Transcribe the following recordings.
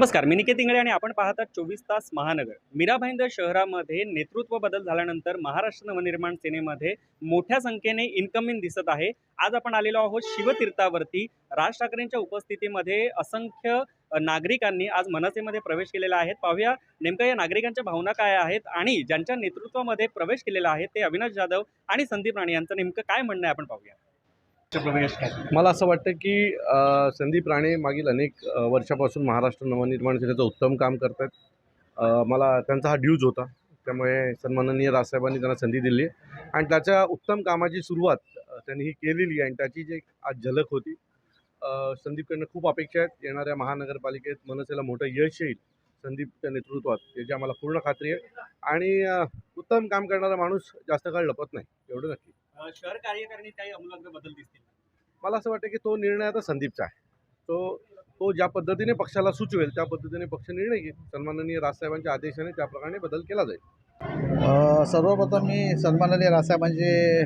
नमस्कार मी निकेत इंगळे आणि आपण पाहतात चोवीस तास महानगर. मीरा भाईंदर शहरामध्ये नेतृत्व बदल झाल्यानंतर महाराष्ट्र नवनिर्माण सेनेमध्ये मोठ्या संख्येने इन्कमिंग दिसत आहे. आज आपण आलेलो आहोत शिवतीर्थावरती. राज ठाकरेंच्या उपस्थितीमध्ये असंख्य नागरिकांनी आज मनसेमध्ये प्रवेश केलेला आहे. पाहूया नेमकं या नागरिकांच्या भावना काय आहेत आणि ज्यांच्या नेतृत्वामध्ये प्रवेश केलेला आहे ते अविनाश जाधव आणि संदीप राणे यांचं नेमकं काय म्हणणं आहे आपण पाहूया. मला असं वाटतं की संदीप राणे मागील अनेक वर्षापासून महाराष्ट्र नवनिर्माण सेनेचं उत्तम काम करत आहेत मला त्यांचा हा ड्यूज होता. त्यामुळे सन्माननीय राजसाहेबांनी त्यांना संधी दिली. आहे आणि त्याच्या उत्तम कामाची सुरुवात त्यांनी ही केलेली आहे. आणि त्याची जी आज झलक होती संदीपकडनं खूप अपेक्षा आहेत. येणाऱ्या महानगरपालिकेत मनसेला मोठं यश येईल संदीपच्या नेतृत्वात याची आम्हाला पूर्ण खात्री आहे. आणि उत्तम काम करणारा माणूस जास्त काळ लपत नाही. एवढं नक्की. शहर कार्यकारिणीत काही अमूलाग्र बदल दिसतील मला असं वाटतं की तो निर्णय आता संदीपचा आहे. तो तो ज्या पद्धतीने पक्षाला सुचवेल त्या पद्धतीने पक्ष निर्णय घेईल. सन्माननीय राजसाहेबांच्या आदेशाने त्याप्रमाणे बदल केला जाईल. अ, सर्वप्रथम मी सन्माननीय राजसाहेबांचे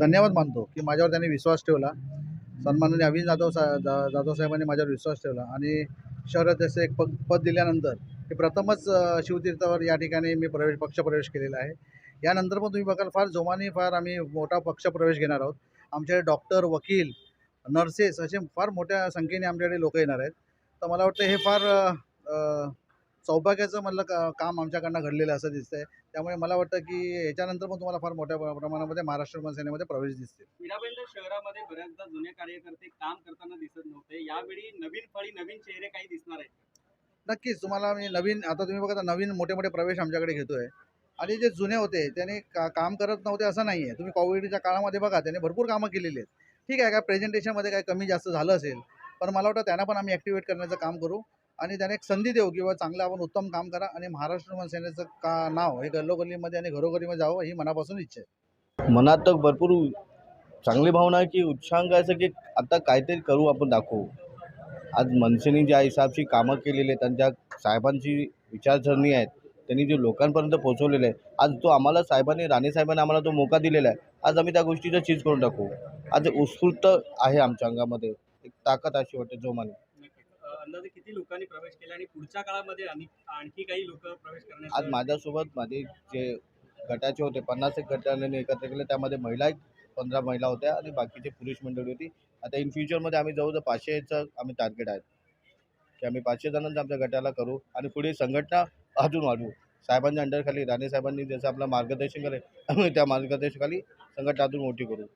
धन्यवाद मानतो की माझ्यावर त्यांनी विश्वास ठेवला. सन्माननीय अविन जाधव सा जा जाधव साहेबांनी माझ्यावर विश्वास ठेवला. आणि शहराध्यक्ष एक पद पद दिल्यानंतर हे प्रथमच शिवतीर्थावर या ठिकाणी मी प्रवेश पक्षप्रवेश केलेला आहे. यानंतर पण तुम्ही बघाल फार जोमाने फार आम्ही मोठा पक्षप्रवेश घेणार आहोत. आमच्याकडे डॉक्टर वकील नर्सेस असे फार मोठ्या संख्येने आमच्याकडे लोक येणार आहेत. तर मला वाटतं हे फार सौभाग्याचं म्हणलं का काम आमच्याकडनं घडलेलं असं दिसतंय. त्यामुळे मला वाटतं की याच्यानंतर पण तुम्हाला फार मोठ्या प्र- प्रमाणामध्ये महाराष्ट्र मनसेनेमध्ये प्रवेश मीराबाईंच्या शहरामध्ये बऱ्याचदा जुने कार्यकर्ते काम करताना दिसत नव्हते. यावेळी नवीन फळी नवीन चेहरे काही दिसणार आहेत नक्कीच तुम्हाला मी नवीन आता तुम्ही बघा नवीन मोठे मोठे प्रवेश आमच्याकडे घेतोय. आणि जे जुने होते त्याने का काम करत नव्हते असं नाही आहे तुम्ही कोविडच्या काळामध्ये बघा त्याने भरपूर कामं केलेली आहेत. ठीक आहे काय प्रेझेंटेशनमध्ये काय कमी जास्त झालं असेल पण मला वाटतं त्यांना पण आम्ही ॲक्टिवेट करण्याचं काम करू आणि त्याने एक संधी देऊ किंवा चांगलं आपण उत्तम काम करा आणि महाराष्ट्र मनसेनेचं का नाव हे गल्लोगल्लीमध्ये आणि घरोघरीमध्ये जावं ही मनापासून इच्छा आहे. मनात तर भरपूर चांगली भावना आहे की उत्सांग असं की आता काहीतरी करू आपण दाखवू. आज मनसेने ज्या हिसाबची कामं केलेली आहेत त्यांच्या साहेबांची विचारसरणी आहेत त्यांनी जे लोकांपर्यंत पोहोचवलेलं आहे आज तो आम्हाला साहेबांनी राणे साहेबांनी आम्हाला तो मोका दिलेला आहे आज आम्ही त्या गोष्टीचा चीज करून टाकू. आज उत्स्फूर्त आहे आमच्या अंगामध्ये एक ताकद अशी वाटते जोमाने अंदाजे किती लोकांनी प्रवेश केला आणि पुढच्या काळामध्ये आणि आणखी काही लोक प्रवेश आज माझ्यासोबत माझे जे गटाचे होते पन्नास एक गटाने एकत्र केले त्यामध्ये महिला एक पंधरा महिला होत्या आणि बाकीचे पुरुष मंडळी होती. आता इन फ्युचरमध्ये आम्ही जवळजवळ पाचशेचं आम्ही टार्गेट आहे की आम्ही पाचशे जणांचं आमच्या गटाला करू आणि पुढे संघटना अजून वाढवू साहेबांच्या अंडरखाली राणे साहेबांनी जसं आपलं मार्गदर्शन केलं त्या मार्गदर्शनाखाली संघटना अजून मोठी करू